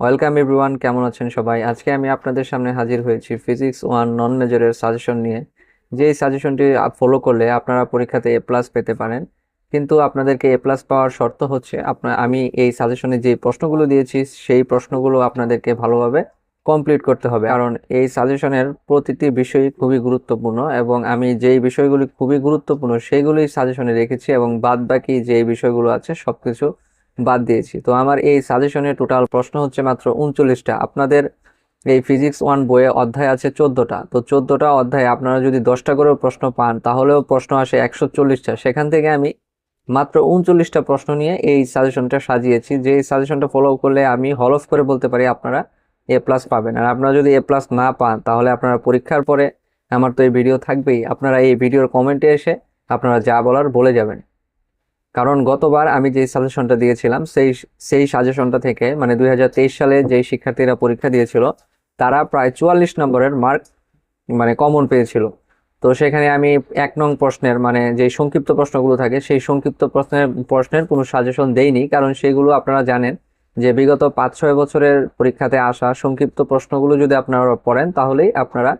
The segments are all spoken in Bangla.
ওয়েলকাম এভরিওয়ান কেমন আছেন সবাই? আজকে আমি আপনাদের সামনে হাজির হয়েছি ফিজিক্স ওয়ান নন মেজরের সাজেশন নিয়ে। যেই সাজেশনটি ফলো করলে আপনারা পরীক্ষাতে এ প্লাস পেতে পারেন। কিন্তু আপনাদেরকে এ প্লাস পাওয়ার শর্ত হচ্ছে আপনার আমি এই সাজেশনে যে প্রশ্নগুলো দিয়েছি, সেই প্রশ্নগুলো আপনাদেরকে ভালোভাবে কমপ্লিট করতে হবে। কারণ এই সাজেশনের প্রতিটি বিষয়ই খুবই গুরুত্বপূর্ণ এবং আমি যেই বিষয়গুলি খুবই গুরুত্বপূর্ণ সেইগুলি সাজেশনে রেখেছি এবং বাদ বাকি যে বিষয়গুলো আছে, সবকিছু বাদ দিয়েছি। তো আমার এই সাজেশনের টোটাল প্রশ্ন হচ্ছে মাত্র উনচল্লিশটা। আপনাদের এই ফিজিক্স ওয়ান বইয়ে অধ্যায় আছে চোদ্দোটা। তো চোদ্দোটা অধ্যায়ে আপনারা যদি দশটা করেও প্রশ্ন পান, তাহলেও প্রশ্ন আসে একশো চল্লিশটা। সেখান থেকে আমি মাত্র উনচল্লিশটা প্রশ্ন নিয়ে এই সাজেশনটা সাজিয়েছি। যে এই সাজেশনটা ফলো করলে আমি হলফ করে বলতে পারি আপনারা এ প্লাস পাবেন। আর আপনারা যদি এ প্লাস না পান, তাহলে আপনারা পরীক্ষার পরে, আমার তো এই ভিডিও থাকবেই। আপনারা এই ভিডিওর কমেন্টে এসে আপনারা যা বলার বলে যাবেন। কারণ গতবার আমি যে সাজেশনটা দিয়েছিলাম, সেই সেই সাজেশনটা থেকে মানে দুই হাজার তেইশ সালে যেই শিক্ষার্থীরা পরীক্ষা দিয়েছিল, তারা প্রায় চুয়াল্লিশ নম্বরের মার্ক মানে কমন পেয়েছিল। তো সেখানে আমি এক নং প্রশ্নের মানে যে সংক্ষিপ্ত প্রশ্নগুলো থাকে, সেই সংক্ষিপ্ত প্রশ্নের প্রশ্নের কোনো সাজেশন দেইনি, কারণ সেগুলো আপনারা জানেন যে বিগত পাঁচ ছয় বছরের পরীক্ষাতে আসা সংক্ষিপ্ত প্রশ্নগুলো যদি আপনারা পড়েন, তাহলেই আপনারা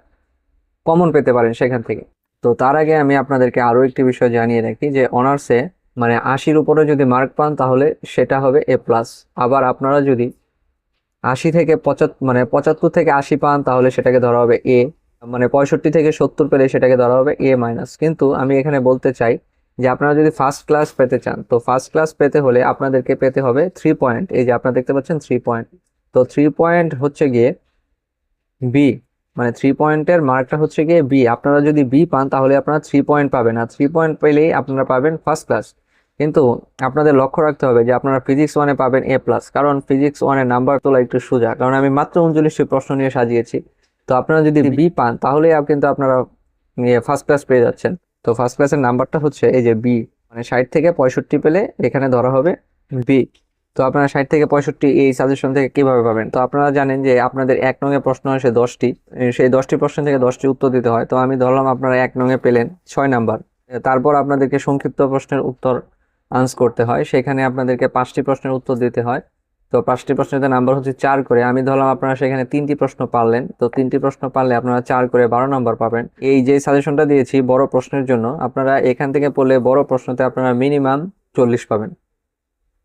কমন পেতে পারেন সেখান থেকে। তো তার আগে আমি আপনাদেরকে আরও একটি বিষয় জানিয়ে রাখি যে অনার্সে মানে আশির উপরে যদি মার্ক পান তাহলে সেটা হবে এ প্লাস আবার আপনারা যদি আশি থেকে পঁচাত্তর মানে পঁচাত্তর থেকে আশি পান তাহলে সেটাকে ধরা হবে এ মানে পঁয়ষট্টি থেকে সত্তর পেলে সেটাকে ধরা হবে এ মাইনাস কিন্তু আমি এখানে বলতে চাই যে আপনারা যদি ফার্স্ট ক্লাস পেতে চান, তো ফার্স্ট ক্লাস পেতে হলে আপনাদেরকে পেতে হবে থ্রি পয়েন্ট এই যে আপনারা দেখতে পাচ্ছেন থ্রি পয়েন্ট তো থ্রি পয়েন্ট হচ্ছে গিয়ে বি মানে থ্রি পয়েন্টের মার্কটা হচ্ছে গিয়ে বি আপনারা যদি বি পান তাহলে আপনারা থ্রি পয়েন্ট পাবেন। আর থ্রি পয়েন্ট পেলেই আপনারা পাবেন ফার্স্ট ক্লাস কিন্তু আপনাদের লক্ষ্য রাখতে হবে যে আপনারা ফিজিক্স ওয়ানে পাবেন এ প্লাস কারণ ফিজিক্স ওয়ানের নাম্বার তোলা একটু সোজা, কারণ আমি মাত্র উনচল্লিশটি প্রশ্ন নিয়ে সাজিয়েছি। তো আপনারা যদি বি পান তাহলে কিন্তু আপনারা ফার্স্ট ক্লাস পেয়ে যাচ্ছেন। তো ফার্স্ট ক্লাসের নাম্বারটা হচ্ছে এই যে বি মানে ষাট থেকে পঁয়ষট্টি পেলে এখানে ধরা হবে বি তো আপনারা ষাট থেকে পঁয়ষট্টি এই সাজেশন থেকে কীভাবে পাবেন? তো আপনারা জানেন যে আপনাদের এক নঙে প্রশ্ন আসে দশটি সেই দশটি প্রশ্ন থেকে দশটি উত্তর দিতে হয়। তো আমি ধরলাম আপনারা এক নঙে পেলেন ছয় নাম্বার তারপর আপনাদেরকে সংক্ষিপ্ত প্রশ্নের উত্তর আনস করতে হয়। সেখানে আপনাদেরকে পাঁচটি প্রশ্নের উত্তর দিতে হয়। তো পাঁচটি প্রশ্নের নাম্বার হচ্ছে চার করে। আমি ধরলাম আপনারা সেখানে তিনটি প্রশ্ন পারলেন। তো তিনটি প্রশ্ন পারলে আপনারা চার করে বারো নম্বর পাবেন। এই যে সাজেশনটা দিয়েছি বড় প্রশ্নের জন্য, আপনারা এখান থেকে পড়লে বড় প্রশ্নতে আপনারা মিনিমাম চল্লিশ পাবেন।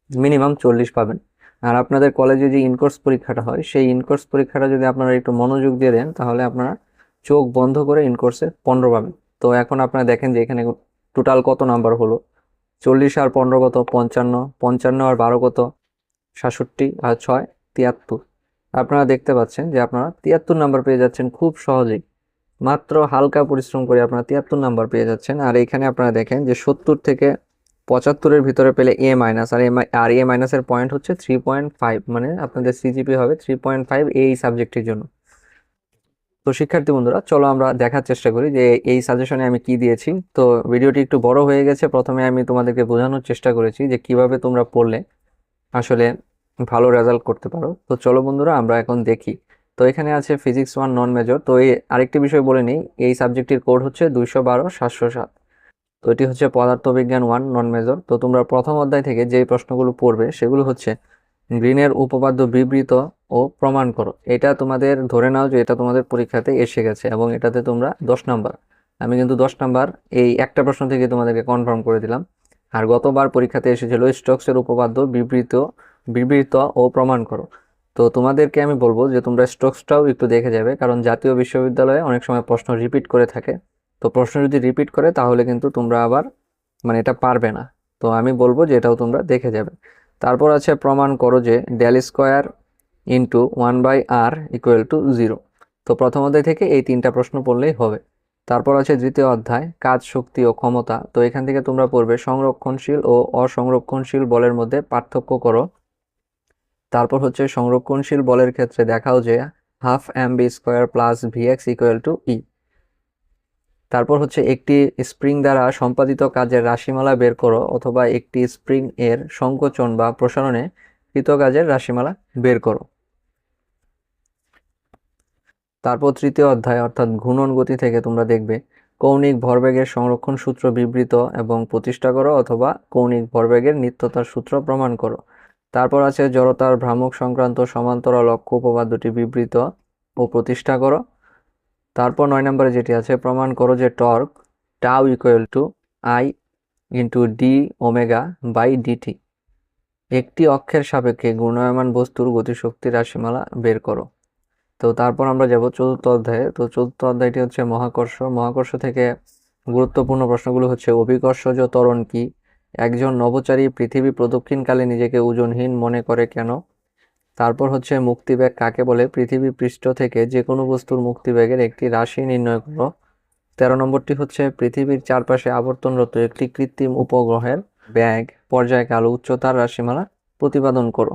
মিনিমাম চল্লিশ পাবেন। আর আপনাদের কলেজে যে ইনকোর্স পরীক্ষাটা হয়, সেই ইনকোর্স পরীক্ষাটা যদি আপনারা একটু মনোযোগ দিয়ে দেন, তাহলে আপনারা চোখ বন্ধ করে ইনকোর্সে পনেরো পাবেন। তো এখন আপনারা দেখেন যে এখানে টোটাল কত নাম্বার হলো। চল্লিশ আর পনেরো কত? পঞ্চান্ন। পঞ্চান্ন আর বারো কত? সাতষট্টি আর ছয়, তিয়াত্তর। আপনারা দেখতে পাচ্ছেন যে আপনারা তিয়াত্তর নাম্বার পেয়ে যাচ্ছেন খুব সহজেই। মাত্র হালকা পরিশ্রম করে আপনারা তিয়াত্তর নাম্বার পেয়ে যাচ্ছেন। আর এখানে আপনারা দেখেন যে সত্তর থেকে পঁচাত্তরের ভিতরে পেলে এ মাইনাস আর এ আর এ মাইনাসের পয়েন্ট হচ্ছে থ্রি পয়েন্ট ফাইভ মানে আপনাদের সিজিপি হবে থ্রি পয়েন্ট ফাইভ এই সাবজেক্টের জন্য। তো শিক্ষার্থী বন্ধুরা, চলো আমরা দেখার চেষ্টা করি যে এই সাজেশনে আমি কি দিয়েছি। তো ভিডিওটি একটু বড় হয়ে গেছে, প্রথমে আমি তোমাদেরকে বোঝানোর চেষ্টা করেছি যে কীভাবে তোমরা পড়লে আসলে ভালো রেজাল্ট করতে পারো। তো চলো বন্ধুরা, আমরা এখন দেখি। তো এখানে আছে ফিজিক্স ওয়ান নন মেজর তো এই আরেকটি বিষয় বলে নিই, এই সাবজেক্টটির কোড হচ্ছে দুইশো বারো, সাতশো সাত। তো এটি হচ্ছে পদার্থবিজ্ঞান ওয়ান নন মেজর তো তোমরা প্রথম অধ্যায় থেকে যে প্রশ্নগুলো পড়বে সেগুলো হচ্ছে গ্রিনের উপপাদ্য বিবৃত ও প্রমাণ করো। এটা তোমাদের ধরে নাও যে এটা তোমাদের পরীক্ষাতে এসে গেছে এবং এটাতে তোমরা দশ নাম্বার। আমি কিন্তু দশ নাম্বার এই একটা প্রশ্ন থেকে তোমাদেরকে কনফার্ম করে দিলাম। আর গতবার পরীক্ষাতে এসেছিল স্টকসের উপপাদ্য বিবৃত বিবৃত ও প্রমাণ করো। তো তোমাদেরকে আমি বলব যে তোমরা স্টকসটাও একটু দেখে যাবে, কারণ জাতীয় বিশ্ববিদ্যালয়ে অনেক সময় প্রশ্ন রিপিট করে থাকে। তো প্রশ্ন যদি রিপিট করে, তাহলে কিন্তু তোমরা আবার মানে এটা পারবে না। তো আমি বলব যে এটাও তোমরা দেখে যাবে। তারপর আছে প্রমাণ করো যে del square into one by r equal to zero তো প্রথম অধ্যায় থেকে এই তিনটা প্রশ্ন পড়লেই হবে। তারপর আছে দ্বিতীয় অধ্যায়, কাজ, শক্তি ও ক্ষমতা। তো এখান থেকে তোমরা পড়বে সংরক্ষণশীল ও অসংরক্ষণশীল বলের মধ্যে পার্থক্য করো। তারপর হচ্ছে সংরক্ষণশীল বলের ক্ষেত্রে দেখাও যে half m v square plus v x equal to e তারপর হচ্ছে একটি স্প্রিং দ্বারা সম্পাদিত কাজের রাশিমালা বের করো অথবা একটি স্প্রিং এর সংকোচন বা প্রসারণে কৃত কাজের রাশিমালা বের করো। তারপর তৃতীয় অধ্যায়, অর্থাৎ ঘূর্ণন গতি থেকে তোমরা দেখবে কৌণিক ভরবেগের সংরক্ষণ সূত্র বিবৃত এবং প্রতিষ্ঠা করো অথবা কৌণিক ভরবেগের নিত্যতার সূত্র প্রমাণ করো। তারপর আছে জড়তার ভ্রামক সংক্রান্ত সমান্তরাল অক্ষ উপপাদ্যটি বিবৃত ও প্রতিষ্ঠা করো। তারপর নয় নম্বরে যেটি আছে, প্রমাণ করো যে torque tau equal to I into d omega by d t একটি অক্ষের সাপেক্ষে ঘূর্ণায়মান বস্তুর গতিশক্তির রাশিমালা বের করো। তো তারপর আমরা যাব চতুর্থ অধ্যায়ে। তো চতুর্থ অধ্যায়টি হচ্ছে মহাকর্ষ। মহাকর্ষ থেকে গুরুত্বপূর্ণ প্রশ্নগুলো হচ্ছে, অভিকর্ষজ ত্বরণ কি? একজন নভোচারী পৃথিবী প্রদক্ষিণকালে নিজেকে ওজনহীন মনে করে কেন? তারপর হচ্ছে মুক্তিবেগ কাকে বলে? পৃথিবী পৃষ্ঠ থেকে যে কোনো বস্তুর মুক্তিবেগের একটি রাশি নির্ণয় করো। তেরো নম্বরটি হচ্ছে, পৃথিবীর চারপাশে আবর্তনরত একটি কৃত্রিম উপগ্রহের ব্যাগ, পর্যায়কাল, উচ্চতার রাশিমালা প্রতিপাদন করো।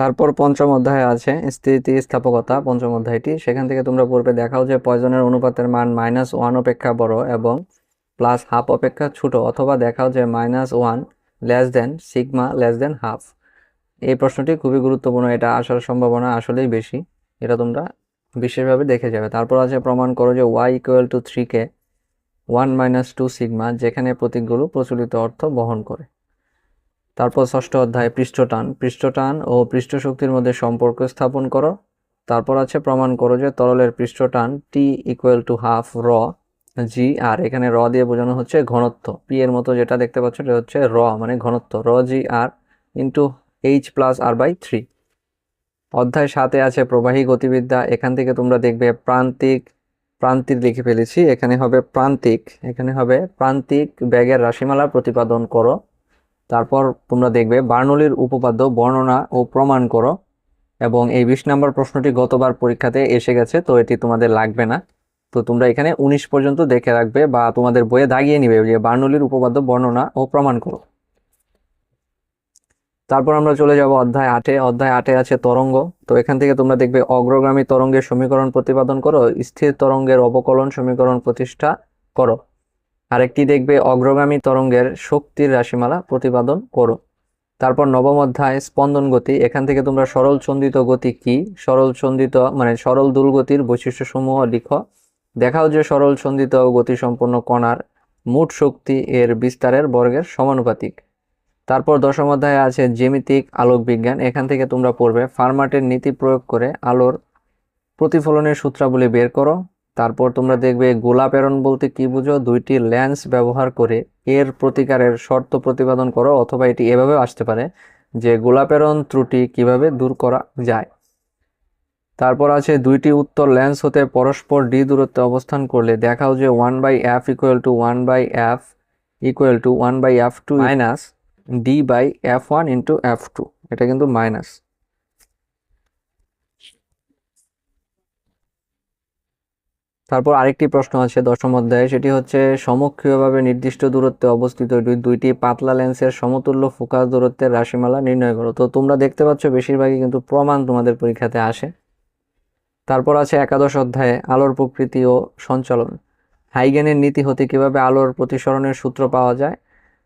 তারপর পঞ্চম অধ্যায়ে আছে স্থিতিস্থাপকতা পঞ্চম অধ্যায়টি, সেখান থেকে তোমরা পূর্বে দেখাও যে পয়জনের অনুপাতের মান মাইনাস ওয়ান অপেক্ষা বড় এবং প্লাস হাফ অপেক্ষা ছোট, অথবা দেখাও যে minus one less than sigma less than half এই প্রশ্নটি খুবই গুরুত্বপূর্ণ, এটা আসার সম্ভাবনা আসলেই বেশি, এটা তোমরা বিশেষভাবে দেখে যাবে। তারপর আছে প্রমাণ করো যে y equal to three k one minus two sigma যেখানে প্রতীকগুলো প্রচলিত অর্থ বহন করে। তারপর ষষ্ঠ অধ্যায় পৃষ্ঠটান পৃষ্ঠটান ও পৃষ্ঠশক্তির মধ্যে সম্পর্ক স্থাপন করো। তারপর আছে প্রমাণ করো যে তরলের পৃষ্ঠটান T equal to half rho g r এখানে র দিয়ে বোঝানো হচ্ছে ঘনত্ব। পি এর মতো যেটা দেখতে পাচ্ছ এটা হচ্ছে র মানে ঘনত্ব। Rho g r into h plus r by three অধ্যায় সাতে আছে প্রবাহী গতিবিদ্যা। এখান থেকে তোমরা দেখবে প্রান্তিক প্রান্তিক লিখে ফেলেছি। এখানে হবে প্রান্তিক, এখানে হবে প্রান্তিক ব্যাগের রাশিমালা প্রতিপাদন করো। তারপর তোমরা দেখবে বার্নলির উপপাদ্য বর্ণনা ও প্রমাণ করো, এবং এই বিশ নম্বর প্রশ্নটি গতবার পরীক্ষাতে এসে গেছে, তো এটি তোমাদের লাগবে না। তো তোমরা এখানে উনিশ পর্যন্ত দেখে রাখবে বা তোমাদের বইয়ে দাগিয়ে নিবে যে বার্নলির উপপাদ্য বর্ণনা ও প্রমাণ করো। তারপর আমরা চলে যাব অধ্যায় আটে। অধ্যায় আটে আছে তরঙ্গ। তো এখান থেকে তোমরা দেখবে অগ্রগামী তরঙ্গের সমীকরণ প্রতিপাদন করো, স্থির তরঙ্গের অবকলন সমীকরণ প্রতিষ্ঠা করো। আরেকটি দেখবে অগ্রগামী তরঙ্গের শক্তির রাশিমালা, প্রতিপাদন করো। তারপর নবম অধ্যায়, স্পন্দন গতি। এখান থেকে তোমরা সরল চন্দিত গতি কি? সরল চন্দিত মানে সরল দুর্গতির বৈশিষ্ট্যসমূহ লিখো। দেখাও যে সরল চন্দিত গতি সম্পন্ন কণার মোট শক্তি এর বিস্তারের বর্গের সমানুপাতিক। তারপর দশম অধ্যায়ে আছে জ্যামিতিক আলোক বিজ্ঞান এখান থেকে তোমরা পড়বে, ফার্মাটের নীতি প্রয়োগ করে আলোর প্রতিফলনের সূত্রাবলী বের করো। তারপর তোমরা দেখবে গোলা প্রেরণ বলতে কি বুঝো? দুইটি লেন্স ব্যবহার করে এর প্রতিকারের শর্ত প্রতিপাদন করো, অথবা এটি এভাবে আসতে পারে যে গোলা প্রেরণ ত্রুটি কীভাবে দূর করা যায়। তারপর আছে দুইটি উত্তর ল্যান্স হতে পরস্পর ডি দূরত্বে অবস্থান করলে দেখাও যে one by F equal to one by F equal to one by F two minus D by F one into F two এটা কিন্তু মাইনাস তারপর আরেকটি প্রশ্ন আছে দশম অধ্যায়ে, সেটি হচ্ছে সমক্ষীয়ভাবে নির্দিষ্ট দূরত্বে অবস্থিত দুই- দুইটি পাতলা লেন্সের সমতুল্য ফোকাস দূরত্বের রাশিমালা নির্ণয় করো। তো তোমরা দেখতে পাচ্ছ বেশিরভাগই কিন্তু প্রমাণ তোমাদের পরীক্ষাতে আসে। তারপর আছে একাদশ অধ্যায়ে, আলোর প্রকৃতি ও সঞ্চালন। হাইগেনের নীতি হতে কীভাবে আলোর প্রতিসরণের সূত্র পাওয়া যায়?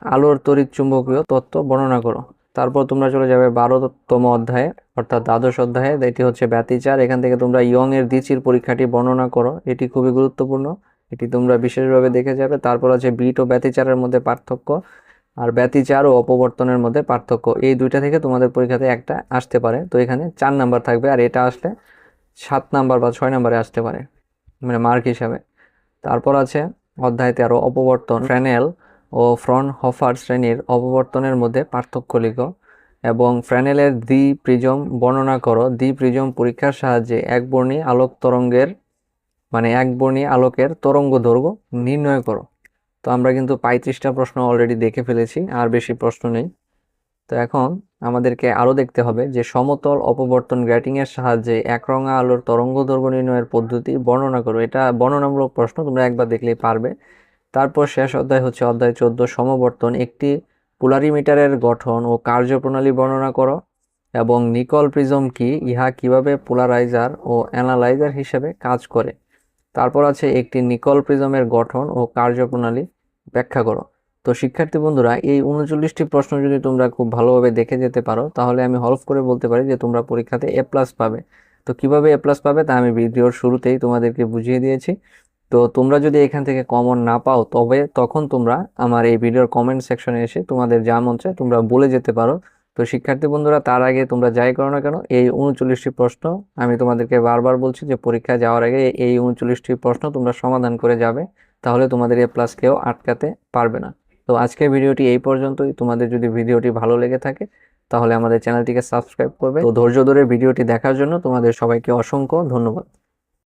আলোর তড়িৎ চুম্বকীয় তত্ত্ব বর্ণনা করো। তারপর তোমরা চলে যাবে বারোতম অধ্যায়ে, অর্থাৎ দ্বাদশ অধ্যায়ে এটি হচ্ছে ব্যতিচার। এখান থেকে তোমরা ইয়ং এর দ্বিচির পরীক্ষাটি বর্ণনা করো, এটি খুবই গুরুত্বপূর্ণ। এটি তোমরা বিশেষভাবে দেখে যাবে। তারপর আছে বিট ও ব্যতিচারের মধ্যে পার্থক্য আর ব্যতিচার ও অপবর্তনের মধ্যে পার্থক্য। এই দুইটা থেকে তোমাদের পরীক্ষাতে একটা আসতে পারে। তো এখানে চার নাম্বার থাকবে আর এটা আসলে সাত নাম্বার বা ছয় নাম্বারে আসতে পারে মানে মার্ক হিসাবে। তারপর আছে অধ্যায় তেরো, অপবর্তন, ফ্রেনেল ও ফ্রন হফার শ্রেণির অপবর্তনের মধ্যে পার্থক্য লিখো এবং ফ্রেনেলের দ্বি প্রিজম বর্ণনা করো। দ্বি প্রিজম পরীক্ষার সাহায্যে একবর্ণী আলোক তরঙ্গের মানে একবর্ণী আলোকের তরঙ্গ দৈর্ঘ্য নির্ণয় করো। তো আমরা কিন্তু পঁয়ত্রিশটা প্রশ্ন অলরেডি দেখে ফেলেছি, আর বেশি প্রশ্ন নেই। তো এখন আমাদেরকে আরও দেখতে হবে যে সমতল অপবর্তন গ্র্যাটিং এর সাহায্যে একরঙা আলোর তরঙ্গ দৈর্ঘ্য নির্ণয়ের পদ্ধতি বর্ণনা করো। এটা বর্ণনামূলক প্রশ্ন, তোমরা একবার দেখলেই পারবে। তারপর শেষ অধ্যায় হচ্ছে অধ্যায় চোদ্দ, সমবর্তন। একটি পোলারিমিটারের গঠন ও কার্যপ্রণালী বর্ণনা করো, এবং নিকল প্রিজম কি, ইহা কীভাবে পোলারাইজার ও অ্যানালাইজার হিসেবে কাজ করে। তারপর আছে একটি নিকল প্রিজমের গঠন ও কার্যপ্রণালী ব্যাখ্যা করো। তো শিক্ষার্থী বন্ধুরা, এই উনচল্লিশটি প্রশ্ন যদি তোমরা খুব ভালোভাবে দেখে যেতে পারো, তাহলে আমি হলফ করে বলতে পারি যে তোমরা পরীক্ষাতে এ প্লাস পাবে। তো কীভাবে এ প্লাস পাবে তা আমি ভিডিওর শুরুতেই তোমাদেরকে বুঝিয়ে দিয়েছি। তো তোমরা যদি এখান থেকে কমন না পাও, তবে তখন তোমরা আমার এই ভিডিওর কমেন্ট সেকশনে এসে তোমাদের যা মন চায় তোমরা বলে যেতে পারো। তো শিক্ষার্থী বন্ধুরা, তার আগে তোমরা যাই করো না কেন, এই উনচল্লিশটি প্রশ্ন আমি তোমাদেরকে বারবার বলছি যে পরীক্ষা যাওয়ার আগে এই উনচল্লিশটি প্রশ্ন তোমরা সমাধান করে যাবে, তাহলে তোমাদের এ প্লাস কেউ আটকাতে পারবে না। তো আজকের ভিডিওটি এই পর্যন্তই। তোমাদের যদি ভিডিওটি ভালো লেগে থাকে, তাহলে আমাদের চ্যানেলটিকে সাবস্ক্রাইব করবে। তো ধৈর্য ধরে ভিডিওটি দেখার জন্য তোমাদের সবাইকে অসংখ্য ধন্যবাদ।